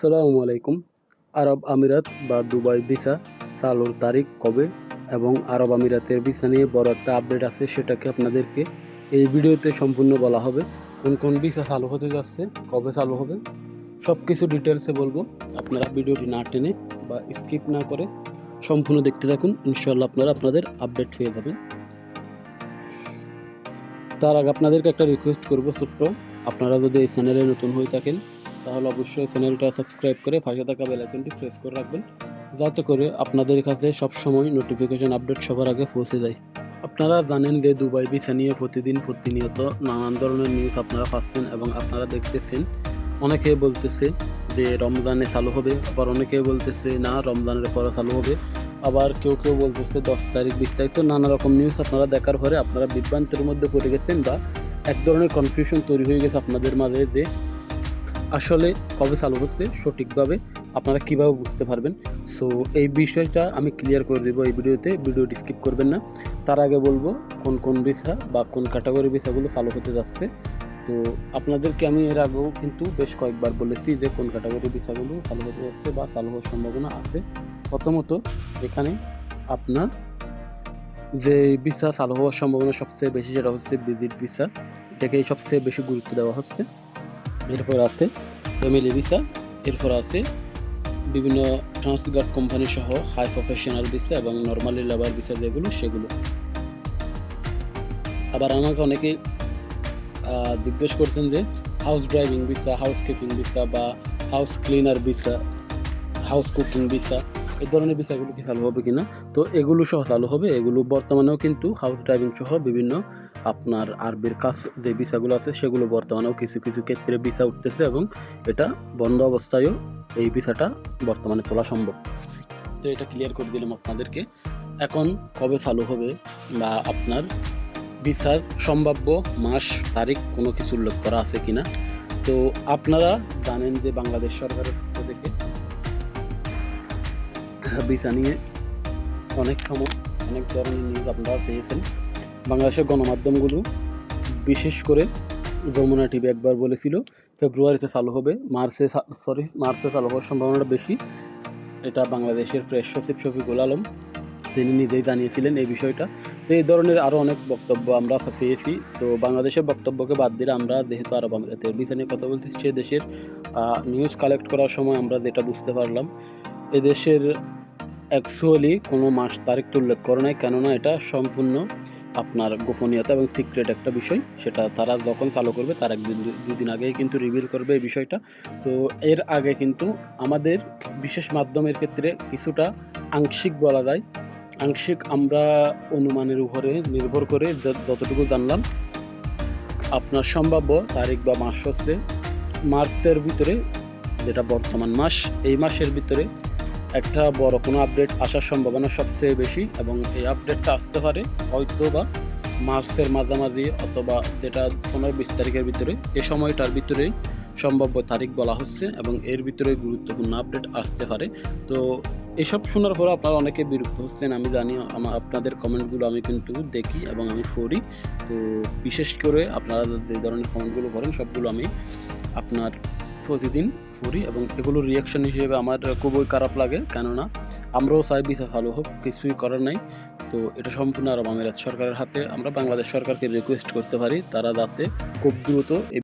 সালামু আলাইকুম। আরব আমিরাত বা দুবাই ভিসা, চালুর তারিখ কবে এবং আরব আমিরাতের ভিসা নিয়ে বড় একটা আপডেট আছে, সেটাকে আপনাদেরকে এই ভিডিওতে সম্পূর্ণ বলা হবে। কোন কোন ভিসা চালু হতে যাচ্ছে, কবে চালু হবে সব কিছু ডিটেলসে বলব। আপনারা ভিডিওটি না টেনে বা স্কিপ না করে সম্পূর্ণ দেখতে থাকুন ইনশাল্লাহ আপনারা আপনাদের আপডেট পেয়ে যাবেন। তার আগে আপনাদেরকে একটা রিকোয়েস্ট করব ছোট্ট। আপনারা যদি এই চ্যানেলে নতুন হয়ে থাকেন তাহলে অবশ্যই চ্যানেলটা সাবস্ক্রাইব করে পাশে থাকা বেল আইকনটি প্রেস করে রাখবেন, যাতে করে আপনাদের কাছে সবসময় নোটিফিকেশন আপডেট সবার আগে পৌঁছে যায়। আপনারা জানেন যে দুবাই ভিসা নিয়ে প্রতিদিন প্রতিনিয়ত নানান ধরনের নিউজ আপনারা পাচ্ছেন এবং আপনারা দেখতেছেন। অনেকে বলতেছে যে রমজানে চালু হবে, আবার অনেকে বলতেছে না, রমজানের পরে চালু হবে। আবার কেউ কেউ বলতেছে দশ তারিখ বিশ তারিখ তো নানা রকম নিউজ আপনারা দেখার পরে আপনারা বিভ্রান্তের মধ্যে পড়ে গেছেন বা এক ধরনের কনফিউশন তৈরি হয়ে গেছে আপনাদের মাঝে যে আসলে কবে চালু হচ্ছে সঠিকভাবে আপনারা কীভাবে বুঝতে পারবেন? সো এই বিষয়টা আমি ক্লিয়ার করে দেবো এই ভিডিওতে, ভিডিওটি স্কিপ করবেন না। তার আগে বলব কোন কোন ভিসা বা কোন ক্যাটাগরি ভিসাগুলো চালু হতে যাচ্ছে। তো আপনাদেরকে আমি এর আগেও কিন্তু বেশ কয়েকবার বলেছি যে কোন ক্যাটাগরি ভিসাগুলো চালু হতে যাচ্ছে বা চালু হওয়ার সম্ভাবনা আছে। প্রথমত, এখানে আপনার যে ভিসা চালু হওয়ার সম্ভাবনা সবচেয়ে বেশি সেটা হচ্ছে ভিজিট ভিসা এটাকেই সবচেয়ে বেশি গুরুত্ব দেওয়া হচ্ছে। এরপর আছে ফ্যামিলি ভিসা এরপর আছে বিভিন্ন ট্রান্সগার্ড কোম্পানি সহ হাই প্রফেশনাল ভিসা এবং নর্মালি লেবার ভিসা যেগুলো, সেগুলো। আবার আমাকে অনেকে জিজ্ঞেস করছেন যে house driving visa housekeeping visa বা house cleaner visa house cooking visa এই ধরনের ভিসাগুলো কি চালু হবে কিনা? তো এগুলো সহ চালু হবে। এগুলো বর্তমানেও কিন্তু হাউস ড্রাইভিং সহ বিভিন্ন আপনার আরবির কাজ যে ভিসাগুলো আছে, সেগুলো বর্তমানেও কিছু কিছু ক্ষেত্রে ভিসা উঠতেছে এবং এটা বন্ধ অবস্থায়ও এই ভিসাটা বর্তমানে তোলা সম্ভব। তো এটা ক্লিয়ার করে দিলাম আপনাদেরকে। এখন কবে চালু হবে বা আপনার ভিসার সম্ভাব্য মাস, তারিখ কোনো কিছু উল্লেখ করা আছে কিনা? তো আপনারা জানেন যে বাংলাদেশ সরকারের পক্ষ থেকে ভিসা নিয়ে অনেক সময় অনেক ধরনের নিউজ আপনারা পেয়েছেন। বাংলাদেশের গণমাধ্যমগুলো বিশেষ করে যমুনা টিভি একবার বলেছিল, ফেব্রুয়ারিতে চালু হবে, মার্চে সরি মার্চে চালু হওয়ার সম্ভাবনাটা বেশি। এটা বাংলাদেশের প্রেস সচিব শফিকুল আলম, তিনি নিজেই জানিয়েছিলেন এই বিষয়টা। তো এই ধরনের আরও অনেক বক্তব্য আমরা পেয়েছি। তো বাংলাদেশের বক্তব্যকে বাদ দিলে আমরা যেহেতু আরব আমিরাতের ভিসা নিয়ে কথা বলছি সে দেশের নিউজ কালেক্ট করার সময় আমরা যেটা বুঝতে পারলাম এদেশের অ্যাকচুয়ালি কোনো মাস তারিখ তো উল্লেখ করে নাই, কেননা এটা সম্পূর্ণ আপনার গোপনীয়তা এবং সিক্রেট একটা বিষয়। সেটা তারা যখন চালু করবে, তার একদিন দুদিন আগেই কিন্তু রিভিল করবে এই বিষয়টা। তো এর আগে কিন্তু আমাদের বিশেষ মাধ্যমের ক্ষেত্রে কিছুটা আংশিক বলা যায়। আংশিক আমরা অনুমানের উপরে নির্ভর করে যতটুকু জানলাম, আপনার সম্ভাব্য তারিখ বা মাস হচ্ছে মার্চের ভিতরে, যেটা বর্তমান মাস, এই মাসের ভিতরে একটা বড় কোনো আপডেট আসার সম্ভাবনা সবচেয়ে বেশি এবং এই আপডেটটা আসতে পারে হয়তো বা মার্চের মাঝামাঝি অথবা যেটা পনেরো বিশ তারিখের ভিতরে। এ সময়টার ভিতরেই সম্ভাব্য তারিখ বলা হচ্ছে এবং এর ভিতরে গুরুত্বপূর্ণ আপডেট আসতে পারে। তো এসব শোনার পরে আপনারা অনেকে বিরক্ত হচ্ছেন, আমি জানি আমার আপনাদের কমেন্টগুলো আমি কিন্তু দেখি এবং আমি পড়ি। তো বিশেষ করে আপনারা যে ধরনের কমেন্টগুলো করেন সবগুলো আমি আপনার প্রতিদিন পড়ি এবং এগুলো রিয়াকশন হিসেবে আমার খুবই খারাপ লাগে। কেননা, আমরাও চাই বিচার চালু হোক, কিছুই করার নাই। তো এটা সম্পূর্ণ আরব আমিরাত সরকারের হাতে। আমরা বাংলাদেশ সরকারকে রিকোয়েস্ট করতে পারি, তারা যাতে খুব দ্রুত